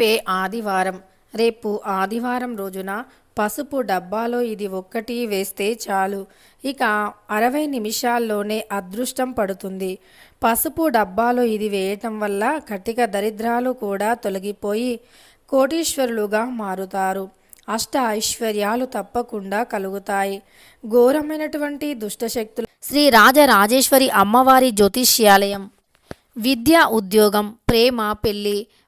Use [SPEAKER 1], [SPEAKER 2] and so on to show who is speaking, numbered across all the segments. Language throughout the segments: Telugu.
[SPEAKER 1] రేపే ఆదివారం. రేపు ఆదివారం రోజున పసుపు డబ్బాలో ఇది ఒక్కటి వేస్తే చాలు. ఇక అరవై నిమిషాల్లోనే అదృష్టం పడుతుంది. పసుపు డబ్బాలో ఇది వేయటం వల్ల కటిక దరిద్రాలు కూడా తొలగిపోయి కోటీశ్వరులుగా మారుతారు. అష్ట ఐశ్వర్యాలు తప్పకుండా కలుగుతాయి. ఘోరమైనటువంటి దుష్టశక్తులు శ్రీ రాజరాజేశ్వరి అమ్మవారి జ్యోతిష్యాలయం. విద్య ఉద్యోగం ప్రేమ పెళ్ళి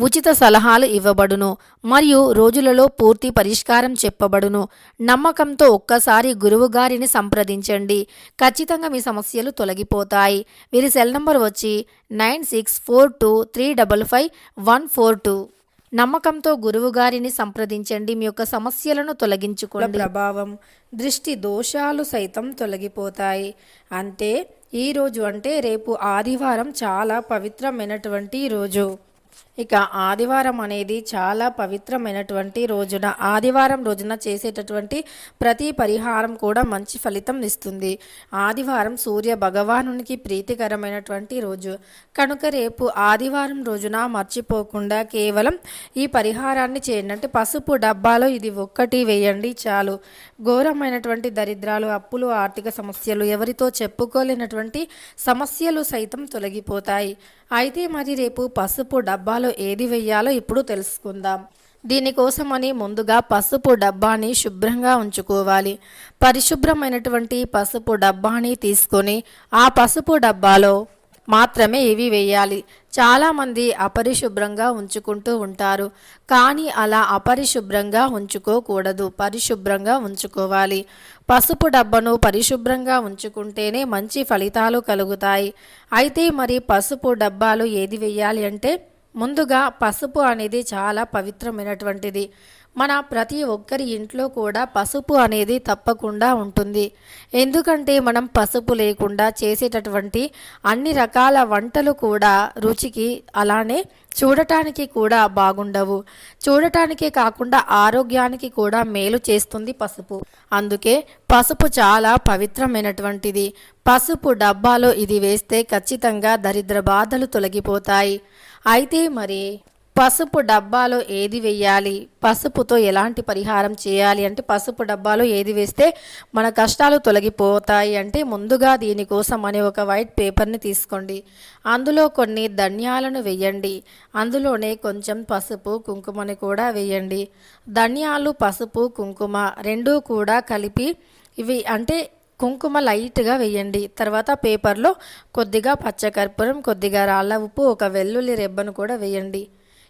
[SPEAKER 1] ఉచిత సలహాలు ఇవ్వబడును మరియు రోజులలో పూర్తి పరిష్కారం చెప్పబడును. నమ్మకంతో ఒక్కసారి గురువుగారిని సంప్రదించండి. ఖచ్చితంగా మీ సమస్యలు తొలగిపోతాయి. వీరి సెల్ నంబర్ వచ్చి nine six four two three double five one four two. నమ్మకంతో గురువుగారిని సంప్రదించండి. మీ యొక్క సమస్యలను తొలగించుకోండి. ప్రభావం దృష్టి దోషాలు సైతం తొలగిపోతాయి. అంటే ఈ రోజు అంటే రేపు ఆదివారం చాలా పవిత్రమైనటువంటి రోజు. ఇక ఆదివారం అనేది చాలా పవిత్రమైనటువంటి రోజున ఆదివారం రోజున చేసేటటువంటి ప్రతి పరిహారం కూడా మంచి ఫలితం ఇస్తుంది. ఆదివారం సూర్య భగవానునికి ప్రీతికరమైనటువంటి రోజు. కనుక రేపు ఆదివారం రోజున మర్చిపోకుండా కేవలం ఈ పరిహారాన్ని చేయండి. అంటే పసుపు డబ్బాలో ఇది ఒక్కటి వేయండి చాలు. ఘోరమైనటువంటి దరిద్రాలు అప్పులు ఆర్థిక సమస్యలు ఎవరితో చెప్పుకోలేనటువంటి సమస్యలు సైతం తొలగిపోతాయి. అయితే మరి రేపు పసుపు డబ్బా డబ్బాలో ఏది వెయ్యాలో ఇప్పుడు తెలుసుకుందాం. దీనికోసమని ముందుగా పసుపు డబ్బాని శుభ్రంగా ఉంచుకోవాలి. పరిశుభ్రమైనటువంటి పసుపు డబ్బాని తీసుకొని ఆ పసుపు డబ్బాలో మాత్రమే ఇవి వేయాలి చాలామంది అపరిశుభ్రంగా ఉంచుకుంటూ ఉంటారు. కానీ అలా అపరిశుభ్రంగా ఉంచుకోకూడదు. పరిశుభ్రంగా ఉంచుకోవాలి. పసుపు డబ్బను పరిశుభ్రంగా ఉంచుకుంటేనే మంచి ఫలితాలు కలుగుతాయి. అయితే మరి పసుపు డబ్బాలు ఏది వేయాలి అంటే ముందుగా పసుపు అనేది చాలా పవిత్రమైనటువంటిది. మన ప్రతి ఒక్కరి ఇంట్లో కూడా పసుపు అనేది తప్పకుండా ఉంటుంది. ఎందుకంటే మనం పసుపు లేకుండా చేసేటటువంటి అన్ని రకాల వంటలు కూడా రుచికి అలానే చూడటానికి కూడా బాగుండవు. చూడటానికే కాకుండా ఆరోగ్యానికి కూడా మేలు చేస్తుంది పసుపు. అందుకే పసుపు చాలా పవిత్రమైనటువంటిది. పసుపు డబ్బాలో ఇది వేస్తే ఖచ్చితంగా దరిద్ర బాధలు తొలగిపోతాయి. అయితే మరి పసుపు డబ్బాలో ఏది వేయాలి? పసుపుతో ఎలాంటి పరిహారం చేయాలి? అంటే పసుపు డబ్బాలో ఏది వేస్తే మన కష్టాలు తొలగిపోతాయి అంటే ముందుగా దీనికోసం అనే ఒక వైట్ పేపర్ని తీసుకోండి. అందులో కొన్ని ధన్యాలను వేయండి. అందులోనే కొంచెం పసుపు కుంకుమని కూడా వేయండి. ధన్యాలు పసుపు కుంకుమ రెండూ కూడా కలిపి ఇవి అంటే కుంకుమ లైట్గా వేయండి. తర్వాత పేపర్లో కొద్దిగా పచ్చకర్పూరం కొద్దిగా రాళ్ళ ఉప్పు ఒక వెల్లుల్లి రెబ్బను కూడా వేయండి.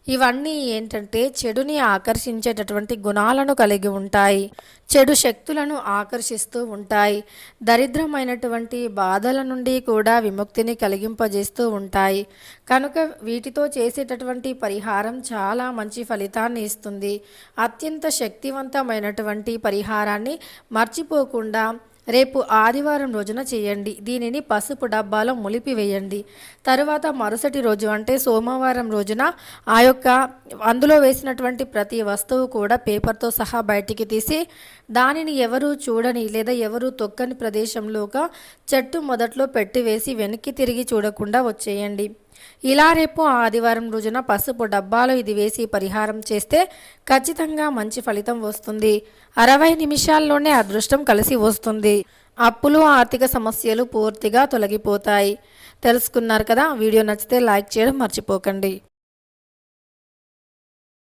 [SPEAKER 1] ఇవన్నీ ఏంటంటే చెడుని ఆకర్షించేటటువంటి గుణాలను కలిగి ఉంటాయి. చెడు శక్తులను ఆకర్షిస్తూ ఉంటాయి. దరిద్రమైనటువంటి బాధల నుండి కూడా విముక్తిని కలిగింపజేస్తూ ఉంటాయి. కనుక వీటితో చేసేటటువంటి పరిహారం చాలా మంచి ఫలితాన్ని ఇస్తుంది. అత్యంత శక్తివంతమైనటువంటి పరిహారాన్ని మర్చిపోకుండా రేపు ఆదివారం రోజున చేయండి. దీనిని పసుపు డబ్బాలో ములిపి వేయండి తరువాత మరుసటి రోజు అంటే సోమవారం రోజున ఆ యొక్క అందులో వేసినటువంటి ప్రతి వస్తువు కూడా పేపర్తో సహా బయటికి తీసి దానిని ఎవరు చూడని లేదా ఎవరు తొక్కని ప్రదేశంలో ఒక చెట్టు మొదట్లో పెట్టివేసి వెనక్కి తిరిగి చూడకుండా వచ్చేయండి. ఇలా రేపు ఆదివారం రోజున పసుపు డబ్బాలో ఇది వేసి పరిహారం చేస్తే ఖచ్చితంగా మంచి ఫలితం వస్తుంది. అరవై నిమిషాల్లోనే అదృష్టం కలిసి వస్తుంది. అప్పులు ఆర్థిక సమస్యలు పూర్తిగా తొలగిపోతాయి. తెలుసుకున్నారు కదా? వీడియో నచ్చితే లైక్ చేయడం మర్చిపోకండి.